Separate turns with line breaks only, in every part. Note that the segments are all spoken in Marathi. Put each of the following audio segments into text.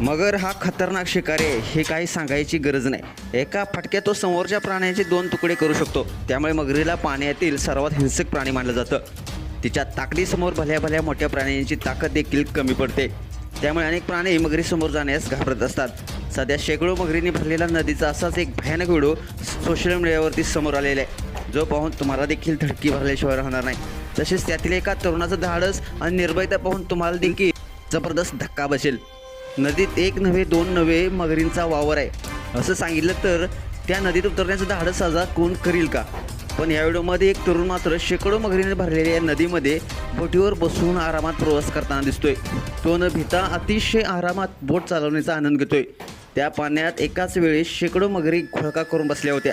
मगर हा खतरनाक शिकारी आहे हे काही सांगायची गरज नाही. एका फटक्यात तो समोरच्या प्राण्याचे दोन तुकडे करू शकतो. त्यामुळे मगरीला पाण्यातील सर्वात हिंसक प्राणी मानलं जातं. तिच्या ताकदीसमोर भल्या भल्या मोठ्या प्राण्यांची ताकद देखील कमी पडते. त्यामुळे अनेक प्राणी मगरीसमोर जाण्यास घाबरत असतात. सध्या शेकडो मगरींनी भरलेला नदीचा असाच एक भयानक व्हिडिओ सोशल मीडियावरती समोर आलेला आहे. जो पाहून तुम्हाला देखील धडकी भरल्याशिवाय राहणार नाही. तसेच त्यातील एका तरुणाचं धाडस आणि निर्भयता पाहून तुम्हाला देखील जबरदस्त धक्का बसेल. नदीत एक नव्हे दोन नव्हे मगरींचा वावर आहे. असं सांगितलं तर त्या नदीत उतरण्याचं धाडस साजा कोण करील का? पण या व्हिडिओमध्ये एक तरुण मात्र शेकडो मगरीने भरलेल्या या नदीमध्ये बोटीवर बसून आरामात प्रवास करताना दिसतोय. तो न भिता अतिशय आरामात बोट चालवण्याचा आनंद घेतोय. त्या पाण्यात एकाच वेळी शेकडो मगरी घोळका करून बसल्या होत्या.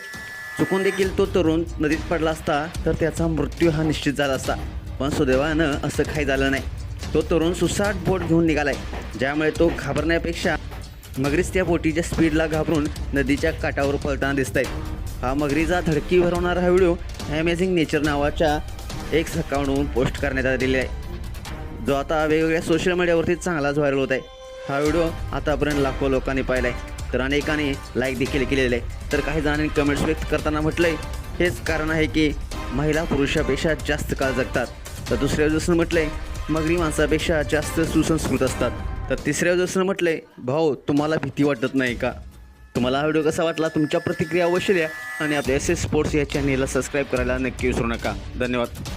चुकून देखील तो तरुण नदीत पडला असता तर त्याचा मृत्यू हा निश्चित झाला असता. पण सुदैवानं असं काही झालं नाही. तो तरुण सुसाट बोट घेऊन निघालाय. ज्यामुळे तो घाबरण्यापेक्षा मगरीच त्या बोटीच्या स्पीडला घाबरून नदीच्या काठावर पळताना दिसत आहेत हा मगरीचा धडकी भरवणारा हा व्हिडिओ अमेझिंग नेचर नावाच्या एक सकाळून पोस्ट करण्यात आलेला आहे. जो आता वेगवेगळ्या सोशल मीडियावरती चांगलाच व्हायरल होत आहे. हा व्हिडिओ आतापर्यंत लाखो लोकांनी पाहिला आहे तर अनेकांनी लाईक देखील केलेले आहे. तर काही जणांनी कमेंट्स व्यक्त करताना म्हटलं आहे हेच कारण आहे की महिला पुरुषापेक्षा जास्त काळ जगतात. तर दुसऱ्या दिवसानं आहे मगरी माणसापेक्षा जास्त सुसंस्कृत असतात. तर तिसऱ्या दिवसानं आहे भाऊ तुम्हाला भीती वाटत नाही का? तुम्हाला हा व्हिडिओ कसा वाटला? तुमच्या प्रतिक्रिया अवश्य द्या आणि आपल्या एस एस स्पोर्ट्स या चॅनेलला सबस्क्राईब करायला नक्की विसरू नका. धन्यवाद.